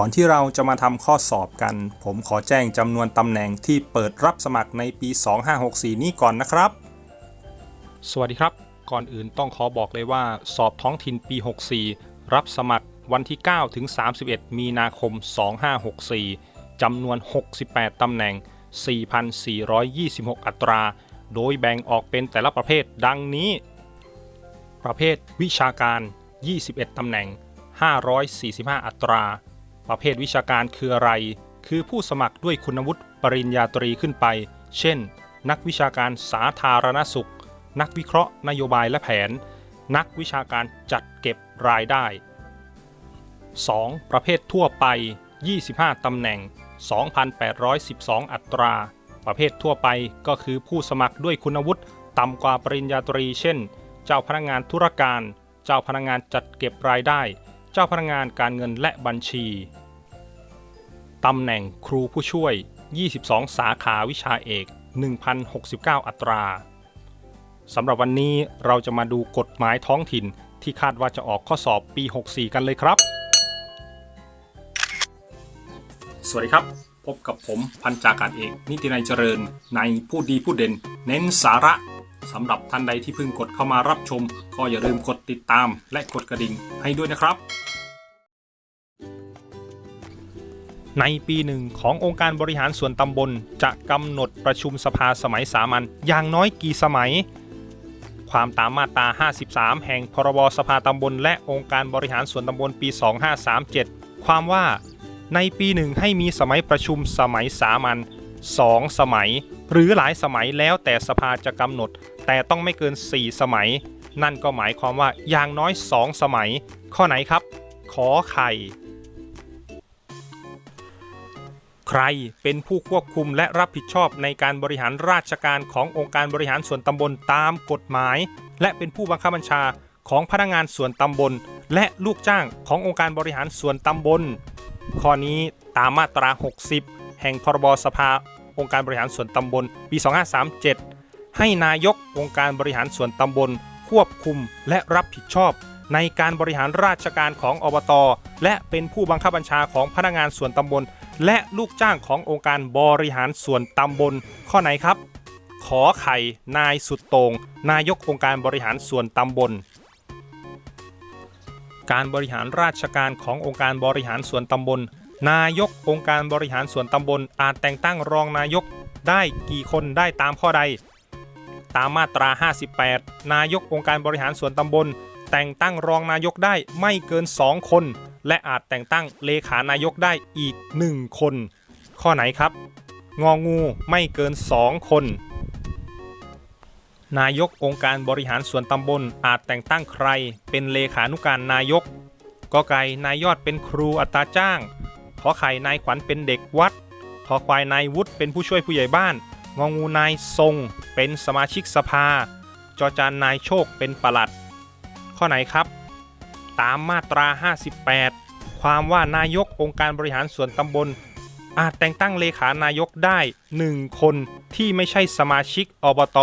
ก่อนที่เราจะมาทำข้อสอบกัน ผมขอแจ้งจำนวนตำแหน่งที่เปิดรับสมัครในปี 2564 นี้ก่อนนะครับ สวัสดีครับ ก่อนอื่นต้องขอบอกเลยว่า สอบท้องถิ่นปี 64 รับสมัครวันที่ 9 ถึง 31 มีนาคม 2564 จำนวน 68 ตำแหน่ง 4,426 อัตรา โดยแบ่งออกเป็นแต่ละประเภทดังนี้ ประเภทวิชาการ 21 ตำแหน่ง 545 อัตรา ประเภทวิชาการคืออะไร คือผู้สมัครด้วยคุณวุฒิปริญญาตรีขึ้นไป เช่น นักวิชาการสาธารณสุข นักวิเคราะห์นโยบายและแผน นักวิชาการจัดเก็บรายได้ 2. ประเภททั่วไป 25 ตำแหน่ง 2,812 อัตรา ประเภททั่วไปก็คือผู้สมัครด้วยคุณวุฒิต่ำกว่าปริญญาตรี เช่น เจ้าพนักงานธุรการ เจ้าพนักงานจัดเก็บรายได้ เจ้าพนักงานการเงินและบัญชีตำแหน่งครูผู้ช่วย 22 สาขาวิชาเอก 1,069 อัตราสำหรับวันนี้เราจะมาดูกฎหมายท้องถิ่นที่คาดว่าจะออกข้อสอบปี 64 กันเลยครับ สวัสดีครับ พบกับผมพันจากาศเอก นิตินัยเจริญ ในผู้ดีผู้เด่น เน้นสาระสำหรับท่านใดที่เพิ่งกดเข้ามารับชม ก็อย่าลืมกดติดตาม และกดกระดิ่งให้ด้วยนะครับ ในปีหนึ่งขององค์การบริหารส่วนตำบล จะกำหนดประชุมสภาสมัยสามัญอย่างน้อยกี่สมัย ความตามมาตรา 53 แห่งพรบสภาตำบล และองค์การบริหารส่วนตำบลปี 2537 ความว่า ในปีหนึ่งให้มีสมัยประชุมสมัยสามัญ2สมัย หรือหลายสมัยแล้วแต่สภาจะกำหนด แต่ต้องไม่เกิน 4 สมัย นั่นก็หมายความว่าอย่างน้อย 2 สมัย ข้อไหนครับ ขอไข่ ใครเป็นผู้ควบคุมและรับผิดชอบในการบริหารราชการขององค์การบริหารส่วนตำบลตามกฎหมาย และเป็นผู้บังคับบัญชาของพนักงานส่วนตำบล และลูกจ้างขององค์การบริหารส่วนตำบล ข้อนี้ตามมาตรา 60 แห่งพรบสภาองค์การบริหารส่วนตำบลปี 2537 ให้นายกองค์การบริหารส่วนตำบล ควบคุมและรับผิดชอบ ในการบริหารราชการของอบต และเป็นผู้บังคับบัญชาของพนักงานส่วนตำบล และลูกจ้างขององค์การบริหารส่วนตำบล ข้อไหนครับ ขอไข่นายสุดโตงนายกองค์การบริหารส่วนตำบล การบริหารราชการขององค์การบริหารส่วนตำบล นายกองค์การบริหารส่วนตำบล อาจแต่งตั้งรองนายกได้กี่คนได้ตามข้อใด ตามมาตรา 58 นายกองค์การบริหารส่วนตำบล แต่งตั้งรองนายกได้ไม่เกิน 2 คน และอาจแต่งตั้งเลขานายกได้อีก 1 คน ข้อไหนครับ งองูไม่เกิน 2 คน นายกองค์การบริหารส่วนตำบลอาจแต่งตั้งใคร เป็นเลขานุการนายกกอไก่นายยอดเป็นครูอัตราจ้างขอไข่นายขวัญเป็นเด็กวัดขอควายนายวุฒิเป็นผู้ช่วยผู้ใหญ่บ้าน งองูนายทรง เป็นสมาชิกสภา จอจานนายโชคเป็นประหลัด ข้อไหนครับ ตามมาตรา 58 ความว่านายกองค์การบริหารส่วนตำบล อาจแต่งตั้งเลขานายกได้ 1 คนที่ไม่ใช่สมาชิกอบต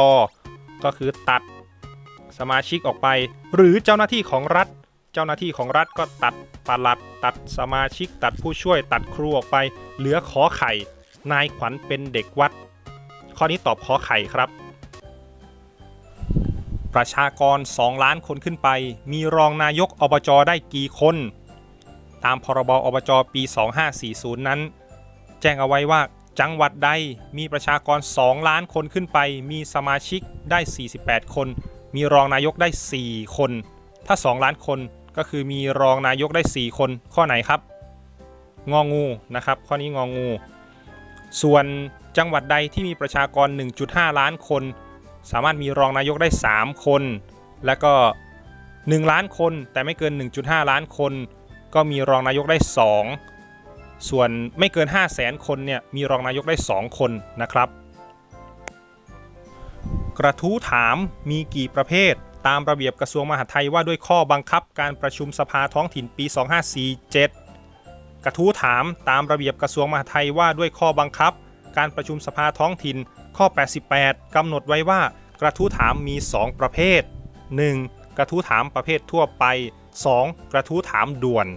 ก็คือตัดสมาชิกออกไป หรือเจ้าหน้าที่ของรัฐ เจ้าหน้าที่ของรัฐก็ตัดปลัด ตัดสมาชิก ตัดผู้ช่วย ตัดครูออกไป เหลือขอไข่ นายขวัญเป็นเด็กวัด ข้อนี้ตอบขอไข่ครับ ประชากร 2 ล้านคนขึ้นไป มีรองนายกอบจได้กี่คน ตามพรบอบจปี 2540 นั้น แจ้งเอาไว้ว่า จังหวัดใดมีประชากร 2 ล้านคนขึ้นไป มีสมาชิกได้ 48 คน มีรองนายกได้ 4 คน ถ้า 2 ล้านคนก็คือมีรองนายกได้ 4 คน ข้อไหนครับ งองูนะครับ ข้อนี้งองู ส่วนจังหวัดใดที่มีประชากร 1.5 ล้านคน สามารถมีรองนายกได้ 3 คน และก็ 1 ล้านคนแต่ไม่เกิน 1.5 ล้านคน ก็มีรองนายกได้ 2 ส่วนไม่เกิน 5 0 0แสนคนเนี่ยมีรองนายกได้ 2 คนนะครับ กระทู้ถามมีกี่ประเภท ตามระเบียบกระทรวงมหาดไทยว่าด้วยข้อบังคับการประชุมสภาท้องถิ่นปี 2547 กระทู้ถามตามระเบียบกระทรวงมหาดไทยว่าด้วยข้อบังคับ การประชุมสภาท้องถิ่น ข้อ 88 กำหนดไว้ว่า กระทู้ถามมี 2 ประเภท 1. กระทู้ถามประเภททั่วไป 2. กระทู้ถามด่วน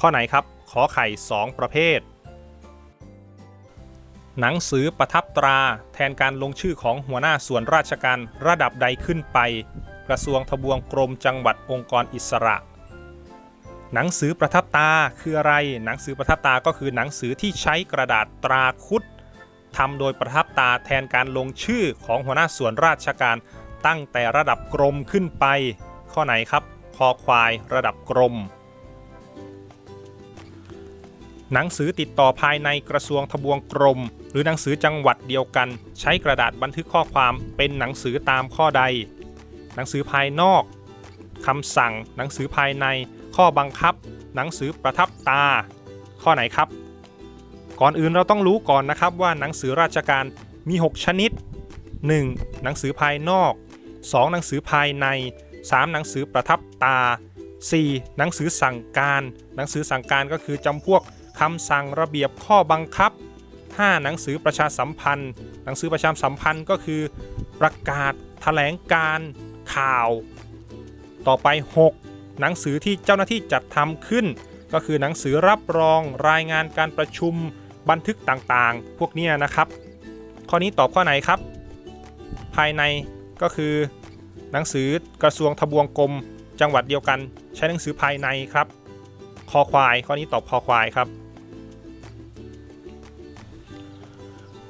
ข้อไหนครับ ขอไข่ 2 ประเภท หนังสือประทับตราแทนการลงชื่อของหัวหน้าส่วนราชการระดับใดขึ้นไป กระทรวงทบวงกรมจังหวัดองค์กรอิสระ หนังสือประทับตาคืออะไร หนังสือประทับตาก็คือหนังสือที่ใช้กระดาษตราคุดทำโดยประทับตาแทนการลงชื่อของหัวหน้าส่วนราชการตั้งแต่ระดับกรมขึ้นไป ข้อไหนครับคอควายระดับกรม หนังสือติดต่อภายในกระทรวงทบวงกรม หรือหนังสือจังหวัดเดียวกัน ใช้กระดาษบันทึกข้อความเป็นหนังสือตามข้อใด หนังสือภายนอกคำสั่ง หนังสือภายใน ข้อบังคับ หนังสือประทับตา ข้อไหนครับ ก่อนอื่นเราต้องรู้ก่อนนะครับว่าหนังสือราชการมี 6 ชนิด 1. หนังสือภายนอก 2. หนังสือภายใน 3. หนังสือประทับตา 4. หนังสือสั่งการ หนังสือสั่งการก็คือจำพวก คำสั่งระเบียบข้อบังคับ 5. หนังสือประชาสัมพันธ์ หนังสือประชาสัมพันธ์ก็คือ ประกาศแถลงการข่าว ต่อไป 6. หนังสือที่เจ้าหน้าที่จัดทำขึ้น ก็คือหนังสือรับรองรายงานการประชุมบันทึกต่างๆ พวกนี้นะครับ ข้อนี้ตอบข้อไหนครับ ภายในก็คือหนังสือกระทรวงทบวงกรมจังหวัดเดียวกัน ใช้หนังสือภายในครับ คอควาย ข้อนี้ตอบคอควายครับ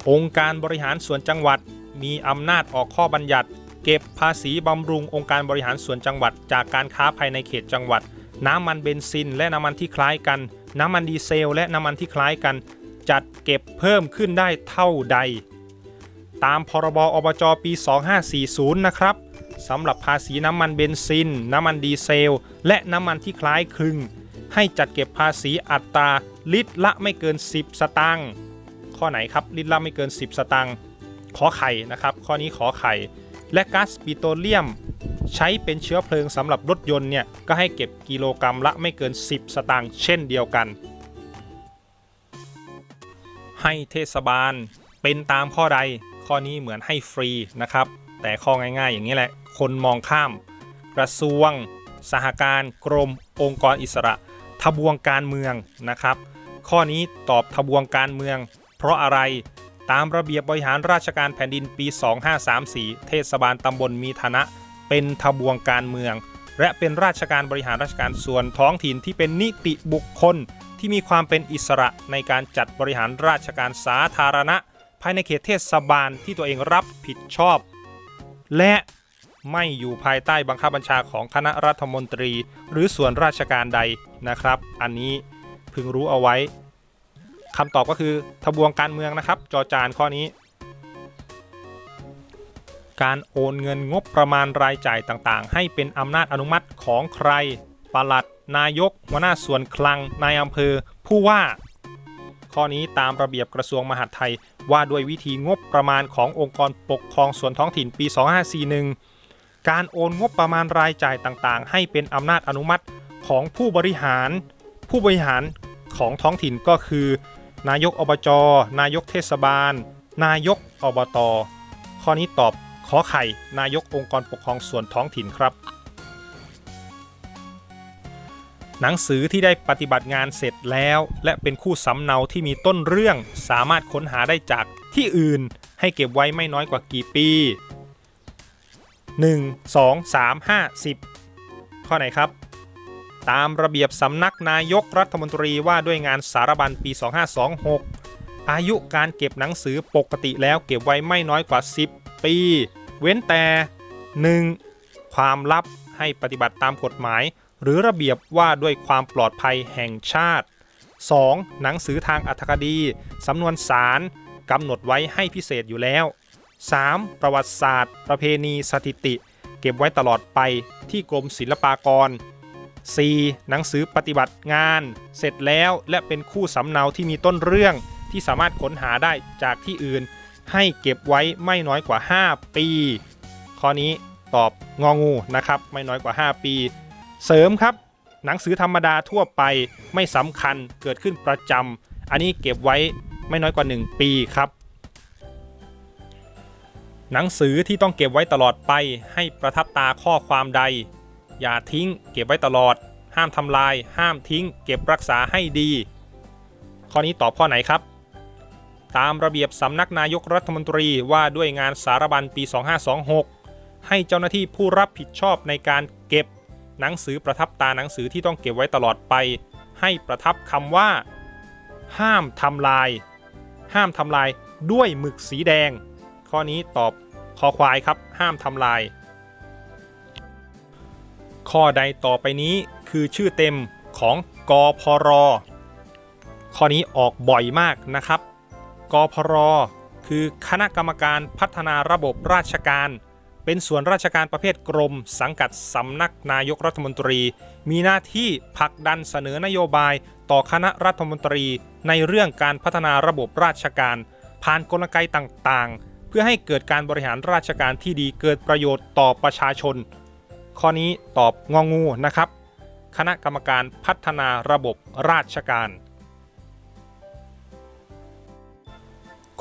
องค์การบริหารส่วนจังหวัด มีอำนาจออกข้อบัญญัติ เก็บภาษีบำรุงองค์การบริหารส่วนจังหวัด จากการค้าภายในเขตจังหวัด น้ำมันเบนซิน และน้ำมันที่คล้ายกัน น้ำมันดีเซล และน้ำมันที่คล้ายกัน จัดเก็บเพิ่มขึ้นได้เท่าใด ตามพรบอบจปี 2540 นะครับสำหรับภาษีน้ำมันเบนซิน น้ำมันดีเซล และน้ำมันที่คล้ายคลึง ให้จัดเก็บภาษีอัตราลิตรละไม่เกิน 10 สตางค์ ข้อไหนครับลิตรละไม่เกิน 10 สตางค์ขอไข่นะครับ ข้อนี้ขอไข่ และก๊าซปิโตรเลียม ใช้เป็นเชื้อเพลิงสำหรับรถยนต์เนี่ยก็ให้เก็บกิโลกรรัมละไม่เกิน 10 สตางค์เช่นเดียวกัน ให้เทศบาลเป็นตามข้อใดข้อนี้เหมือนให้ฟรีนะครับ แต่ข้อง่ายๆ อย่างนี้แหละ คนมองข้าม กระทรวง สหการกรม องค์กรอิสระ ทบวงการเมืองนะครับ ข้อนี้ตอบทบวงการเมือง เพราะอะไรตามระเบียบบริหารราชการแผ่นดินปี 2534 เทศบาลตำบลมีฐานะ เป็นทบวงการเมือง และเป็นราชการบริหารราชการส่วนท้องถิ่นที่เป็นนิติบุคคล ที่มีความเป็นอิสระในการจัดบริหารราชการสาธารณะ ภายในเขตเทศบาลที่ตัวเองรับผิดชอบ และไม่อยู่ภายใต้บังคับบัญชาของคณะรัฐมนตรี หรือส่วนราชการใดนะครับ อันนี้พึงรู้เอาไว้ คำตอบก็คือทบวงการเมืองนะครับ จอจานข้อนี้ การโอนเงินงบประมาณรายจ่ายต่างๆ ให้เป็นอำนาจอนุมัติของใครปลัด นายกหัวหน้าส่วนคลัง นายอำเภอ ผู้ว่า ข้อนี้ตามระเบียบกระทรวงมหาดไทยว่าด้วยวิธีงบประมาณขององค์กรปกครองส่วนท้องถิ่นปี 2541 การโอนงบประมาณรายจ่ายต่างๆ ให้เป็นอำนาจอนุมัติของผู้บริหาร ผู้บริหารของท้องถิ่นก็คือ นายกอบจ นายกเทศบาล นายกอบต ข้อนี้ตอบขอไข่ นายกองค์กรปกครองส่วนท้องถิ่นครับ หนังสือที่ได้ปฏิบัติงานเสร็จแล้ว และเป็นคู่สำเนาที่มีต้นเรื่องสามารถค้นหาได้จากที่อื่น ให้เก็บไว้ไม่น้อยกว่ากี่ปี 1 2 3 5 10 ข้อไหนครับ ตามระเบียบสำนักนายกรัฐมนตรีว่าด้วยงานสารบัญปี 2526 อายุการเก็บหนังสือปกติแล้วเก็บไว้ไม่น้อยกว่า 10 ปี เว้นแต่ 1. ความลับให้ปฏิบัติตามกฎหมาย หรือระเบียบว่าด้วยความปลอดภัยแห่งชาติ 2. หนังสือทางอัธคดี สำนวนสารกำหนดไว้ให้พิเศษอยู่แล้ว 3. ประวัติศาสตร์ ประเพณีสถิติ เก็บไว้ตลอดไปที่กรมศิลปากร 4. หนังสือปฏิบัติงาน เสร็จแล้วและเป็นคู่สำเนาที่มีต้นเรื่องที่สามารถค้นหาได้จากที่อื่น ให้เก็บไว้ไม่น้อยกว่า 5 ปี ข้อนี้ตอบงองูนะครับ ไม่น้อยกว่า 5 ปี เสริมครับ หนังสือธรรมดาทั่วไปไม่สำคัญเกิดขึ้นประจำอันนี้เก็บไว้ไม่น้อยกว่า 1 ปีครับหนังสือที่ต้องเก็บไว้ตลอดไปให้ประทับตาข้อความใด อย่าทิ้ง เก็บไว้ตลอด ห้ามทำลาย ห้ามทิ้ง เก็บรักษาให้ดี ข้อนี้ตอบข้อไหนครับ ตามระเบียบสำนักนายกรัฐมนตรีว่าด้วยงานสารบัญปี 2526 ให้เจ้าหน้าที่ผู้รับผิดชอบในการเก็บ หนังสือประทับตาหนังสือที่ต้องเก็บไว้ตลอดไป ให้ประทับคำว่า ห้ามทำลาย ห้ามทำลายด้วยหมึกสีแดง ข้อนี้ตอบคอควายครับ ห้ามทำลาย ข้อใดต่อไปนี้คือชื่อเต็มของกอพรข้อนี้ออกบ่อยมากนะครับ กพรคือคณะกรรมการพัฒนาระบบราชการ เป็นส่วนราชการประเภทกรม สังกัดสำนักนายกรัฐมนตรี มีหน้าที่ผลักดันเสนอนโยบายต่อคณะรัฐมนตรี ในเรื่องการพัฒนาระบบราชการ ผ่านกลไกต่างๆ เพื่อให้เกิดการบริหารราชการที่ดีเกิดประโยชน์ต่อประชาชน ข้อนี้ตอบงองูนะครับ คณะกรรมการพัฒนาระบบราชการ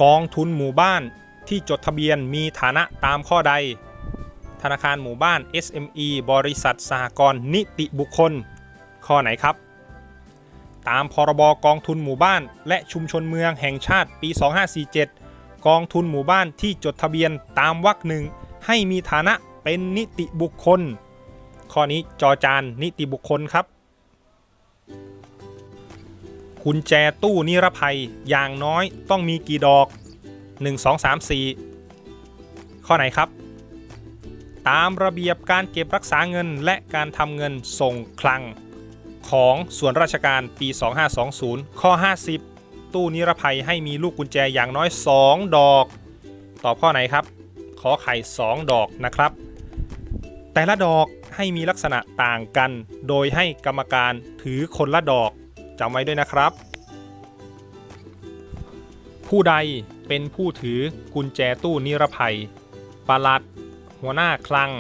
กองทุนหมู่บ้านที่จดทะเบียนมีฐานะตามข้อใด ธนาคารหมู่บ้าน SME บริษัทสหกรณ์นิติบุคคล ข้อไหนครับ ตามพรบกองทุนหมู่บ้าน และชุมชนเมืองแห่งชาติปี 2547 กองทุนหมู่บ้านที่จดทะเบียนตามวรรคหนึ่งให้มีฐานะ เป็นนิติบุคคล ข้อนี้จอจานนิติบุคคลครับกุญแจตู้นิรภัยอย่างน้อยต้องมีกี่ดอก 1 2 3 4 ข้อไหนครับ ตามระเบียบการเก็บรักษาเงินและการทำเงินส่งคลัง ของส่วนราชการปี 2520 ข้อ 50 ตู้นิรภัยให้มีลูกกุญแจอย่างน้อย 2 ดอก ตอบข้อไหนครับ ขอไข่ 2 ดอกนะครับ แต่ละดอกให้มีลักษณะต่างกัน โดยให้กรรมการถือคนละดอกจำไว้ด้วยนะครับ ผู้ใดเป็นผู้ถือกุญแจตู้นิรภัยปลัด หัวหน้าคลัง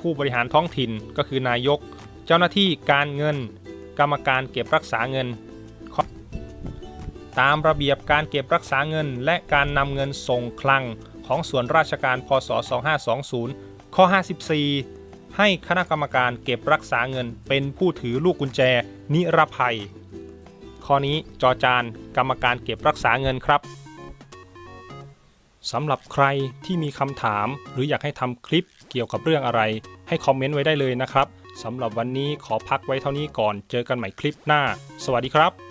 ผู้บริหารท้องถิ่นก็คือนายก เจ้าหน้าที่การเงิน กรรมการเก็บรักษาเงิน ตามระเบียบการเก็บรักษาเงิน และการนำเงินส่งคลังของส่วนราชการพศ 2520ข้อ54 ให้คณะกรรมการเก็บรักษาเงินเป็นผู้ถือลูกกุญแจ นิรภัย ข้อนี้จอจานกรรมการเก็บรักษาเงินครับสำหรับใครที่มีคำถาม หรืออยากให้ทำคลิปเกี่ยวกับเรื่องอะไร ให้คอมเมนต์ไว้ได้เลยนะครับสำหรับวันนี้ขอพักไว้เท่านี้ก่อน เจอกันใหม่คลิปหน้า สวัสดีครับ